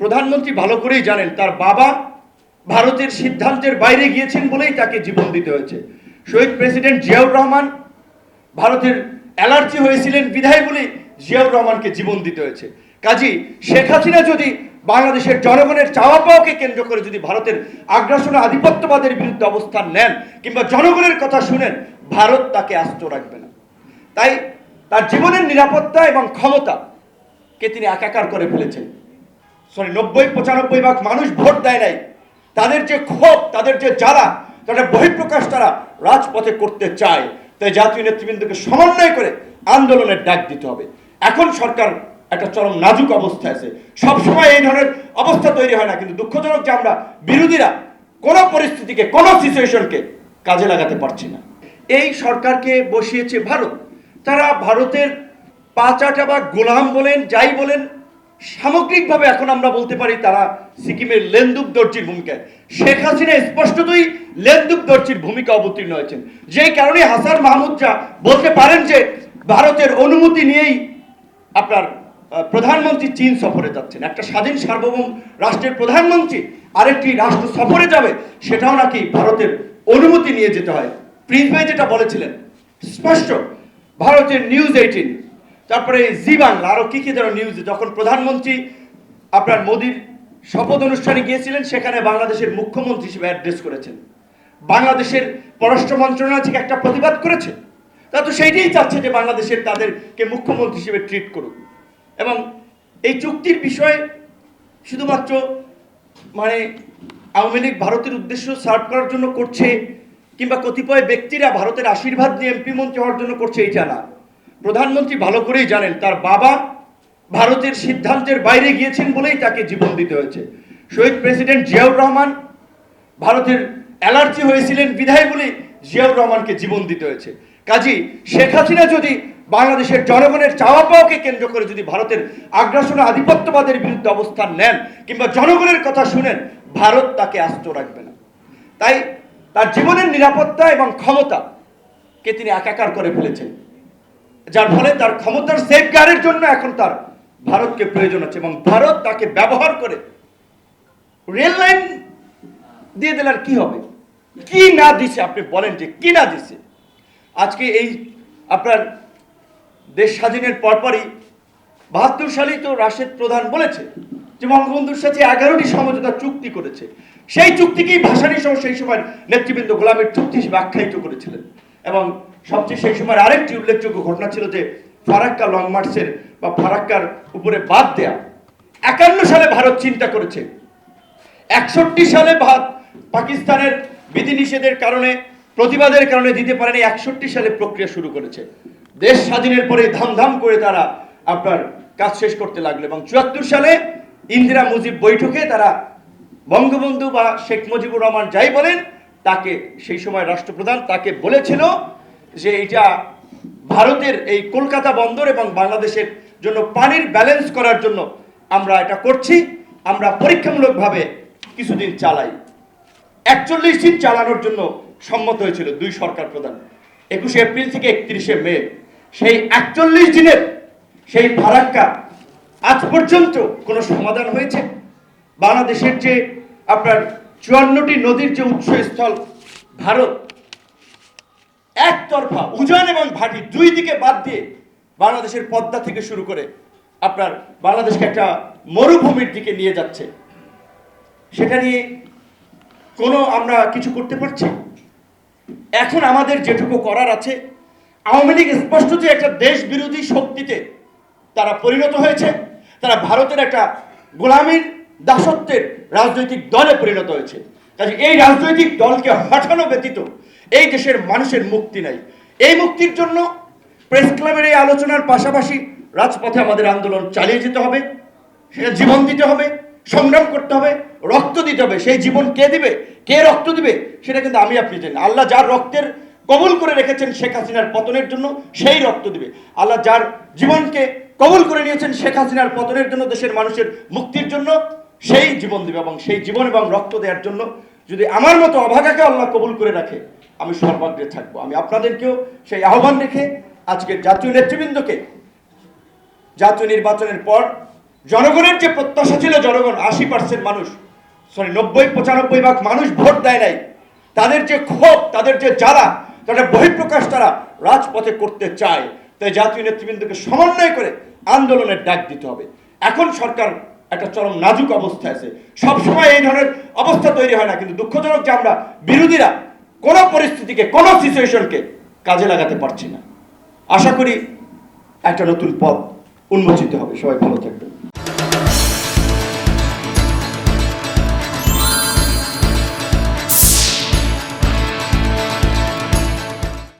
প্রধানমন্ত্রী ভালো করেই জানেন, তার বাবা ভারতের সিদ্ধান্তের বাইরে গিয়েছেন বলেই তাকে জীবন দিতে হয়েছে। শহীদ প্রেসিডেন্ট জিয়াউর রহমান ভারতের অ্যালার্জি হয়েছিলেন বিধায় বলে জিয়াউর রহমানকে জীবন দিতে হয়েছে। কাজী শেখ হাসিনা যদি বাংলাদেশের জনগণের চাওয়া পাওয়াকে কেন্দ্র করে যদি ভারতের আগ্রাসন আধিপত্যবাদের বিরুদ্ধে অবস্থান নেন কিংবা জনগণের কথা শুনেন, ভারত তাকে আস্ত রাখবে না। তাই তার জীবনের নিরাপত্তা এবং ক্ষমতা কে তিনি একাকার করে ফেলেছেন। সরি, নব্বই, পঁচানব্বই ভাগ মানুষ ভোট দেয় নাই। তাদের যে ক্ষোভ, তাদের যে জ্বালা, তাদের বহিঃপ্রকাশ তারা রাজপথে করতে চায়। তাই জাতীয় নেতৃবৃন্দকে সমন্বয় করে আন্দোলনের ডাক দিতে হবে। এখন সরকার একটা চরম নাজুক অবস্থায় আছে। সবসময় এই ধরনের অবস্থা তৈরি হয় না, কিন্তু দুঃখজনক যে আমরা বিরোধীরা কোনো পরিস্থিতিকে, কোনো সিচুয়েশনকে কাজে লাগাতে পারছি না। এই সরকারকে বসিয়েছে ভারত। তারা ভারতের পাঁচাটা বা গোলাম বলেন, যাই বলেন সামগ্রিকভাবে এখন আমরা বলতে পারি তারা সিকিমের লেন্দুব দর্জির ভূমিকায়। শেখ হাসিনা স্পষ্টতই লেন্দুব দর্জির ভূমিকা অবতীর্ণ হয়েছেন। যেই কারণে হাসান মাহমুদ যা বলতে পারেন যে ভারতের অনুমতি নিয়েই আপনার প্রধানমন্ত্রী চীন সফরে যাচ্ছেন। একটা স্বাধীন সার্বভৌম রাষ্ট্রের প্রধানমন্ত্রী আরেকটি রাষ্ট্র সফরে যাবে, সেটাও নাকি ভারতের অনুমতি নিয়ে যেতে হয়। প্রিন্স ভাই যেটা বলেছিলেন, স্পষ্ট, ভারতের নিউজ এইটিন তারপরে জি বাংলা আরও কী কী ধরনের নিউজ যখন প্রধানমন্ত্রী আপনার মোদির শপথ অনুষ্ঠানে গিয়েছিলেন, সেখানে বাংলাদেশের মুখ্যমন্ত্রী হিসেবে অ্যাড্রেস করেছেন। বাংলাদেশের পররাষ্ট্র মন্ত্রণালয় থেকে একটা প্রতিবাদ করেছে। তা তো সেইটাই চাচ্ছে যে বাংলাদেশের তাদেরকে মুখ্যমন্ত্রী হিসেবে ট্রিট করুক। এবং এই চুক্তির বিষয়ে শুধুমাত্র মানে আওয়ামী লীগ ভারতের উদ্দেশ্য সার্ভ করার জন্য করছে, কিংবা কতিপয় ব্যক্তিরা ভারতের আশীর্বাদ নিয়ে এমপি মন্ত্রী হওয়ার জন্য করছে, এইটা না। প্রধানমন্ত্রী ভালো করেই জানেন, তার বাবা ভারতের সিদ্ধান্তের বাইরে গিয়েছেন বলেই তাকে জীবন দিতে হয়েছে। শহীদ প্রেসিডেন্ট জিয়াউর রহমান ভারতের অ্যালার্জি হয়েছিলেন বিধায় বলে জিয়াউর রহমানকে জীবন দিতে হয়েছে। কাজী শেখ হাসিনা যদি বাংলাদেশের জনগণের চাওয়া পাওয়াকে কেন্দ্র করে যদি ভারতের আগ্রাসন আধিপত্যবাদের বিরুদ্ধে অবস্থান নেন কিংবা জনগণের কথা শুনেন, ভারত তাকে আস্ত রাখবে না। তাই তার জীবনের নিরাপত্তা এবং ক্ষমতা কে তিনি একাকার করে ফেলেছেন। যার ফলে তার ক্ষমতার সেফগার্ডের জন্য এখন তার ভারতকে প্রয়োজন আছে এবং ভারত তাকে ব্যবহার করে রেল লাইন দিয়ে দিলে আর কি হবে? কি না দিছে? আপনি বলেন যে কি না দিছে? আজকে এই আপনার দেশ স্বাধীনের পরপরই বাহাত্তর সালেই তো রাশেদ প্রধান বলেছে যে বঙ্গবন্ধুর সাথে এগারোটি সমঝোতা চুক্তি করেছে। সেই চুক্তিকেই ভাসানি সহ সেই সময় নেতৃবৃন্দ গোলামের চুক্তি হিসেবে আখ্যায়িত করেছিলেন এবং সবচেয়ে সেই সময় আরেকটি উল্লেখযোগ্য ঘটনা ছিল যে ফারাক্কা লং মার্চের বা ফারাক্কার উপরে বাদ দেয়া। একান্ন সালে ভারত চিন্তা করেছে। একষট্টি সালে ভারত পাকিস্তানের বিধিনিষেধের কারণে, প্রতিবাদের কারণে দিতে পারেনি, একষট্টি সালে প্রক্রিয়া শুরু করেছে। দেশ স্বাধীনের পরে ধামধাম করে তারা আপনার কাজ শেষ করতে লাগল এবং চুয়াত্তর সালে ইন্দিরা মুজিব বৈঠকে তারা বঙ্গবন্ধু বা শেখ মুজিবুর রহমান যাই বলেন, তাকে সেই সময় রাষ্ট্রপ্রধান তাকে বলেছিল যে এটা ভারতের এই কলকাতা বন্দর এবং বাংলাদেশের জন্য পানির ব্যালেন্স করার জন্য আমরা এটা করছি। আমরা পরীক্ষামূলকভাবে কিছুদিন চালাই। একচল্লিশ দিন চালানোর জন্য সম্মত হয়েছিল দুই সরকার প্রধান। একুশে এপ্রিল থেকে একত্রিশে মে। সেই একচল্লিশ দিনের সেই ফারাক্কা আজ পর্যন্ত কোনো সমাধান হয়েছে? বাংলাদেশের যে আপনার চুয়ান্নটি নদীর যে উৎসস্থল, ভারত একতরফা উজান এবং ভাটি দুই দিকে বাদ দিয়ে বাংলাদেশের পদ্মা থেকে শুরু করে আপনার বাংলাদেশকে একটা মরুভূমির দিকে নিয়ে যাচ্ছে। সেটা নিয়ে কোনো আমরা কিছু করতে পারছি? এখন আমাদের যেটুকু করার আছে, আওয়ামী লীগ স্পষ্ট যে একটা দেশ বিরোধী শক্তিতে তারা পরিণত হয়েছে, তারা ভারতের একটা গোলামীর দাসত্বের রাজনৈতিক দলে পরিণত হয়েছে। কাজে এই রাজনৈতিক দলকে হটানো ব্যতীত এই দেশের মানুষের মুক্তি নাই। এই মুক্তির জন্য প্রেস ক্লাবের এই আলোচনার পাশাপাশি রাজপথে আমাদের আন্দোলন চালিয়ে যেতে হবে, সেটা জীবন দিতে হবে, সংগ্রাম করতে হবে, রক্ত দিতে হবে। সেই জীবন কে দিবে, কে রক্ত দিবে, সেটা কিন্তু আমি আপনি জানি আল্লাহ যার রক্তের কবুল করে রেখেছেন শেখ হাসিনার পতনের জন্য, সেই রক্ত দিবে। আল্লাহ যার জীবনকে কবুল করে নিয়েছেন শেখ হাসিনার পতনের জন্য, দেশের মানুষের মুক্তির জন্য, সেই জীবন দিবে এবং সেই জীবন এবং রক্ত দেওয়ার জন্য যদি আমার মতো অভাগাকে আল্লাহ কবুল করে রাখে আমি সর্বাগ্রে থাকব। আমি আপনাদেরকেও সেই আহ্বান রেখে আজকে জাতীয় নেতৃবৃন্দকে জাতীয় নির্বাচনের পর জনগণের যে প্রত্যাশা ছিল, জনগণ আশি পার্সেন্ট মানুষ সরি নব্বই, পঁচানব্বই ভাগ মানুষ ভোট দেয় নাই, তাদের যে ক্ষোভ, তাদের যে জ্বালা, তাদের বহিঃপ্রকাশ তারা রাজপথে করতে চায়। তাই জাতীয় নেতৃবৃন্দকে সমন্বয় করে আন্দোলনের ডাক দিতে হবে। এখন সরকার একটা চরম নাজুক অবস্থায় আছে। সবসময় এই ধরনের অবস্থা তৈরি হয় না, কিন্তু দুঃখজনক যে আমরা বিরোধীরা কোনো পরিস্থিতিকে, কোনো সিচুয়েশনকে কাজে লাগাতে পারছি না। আশা করি একটা নতুন পথ উন্মোচিত হবে। সবাই ভালো থাকবেন।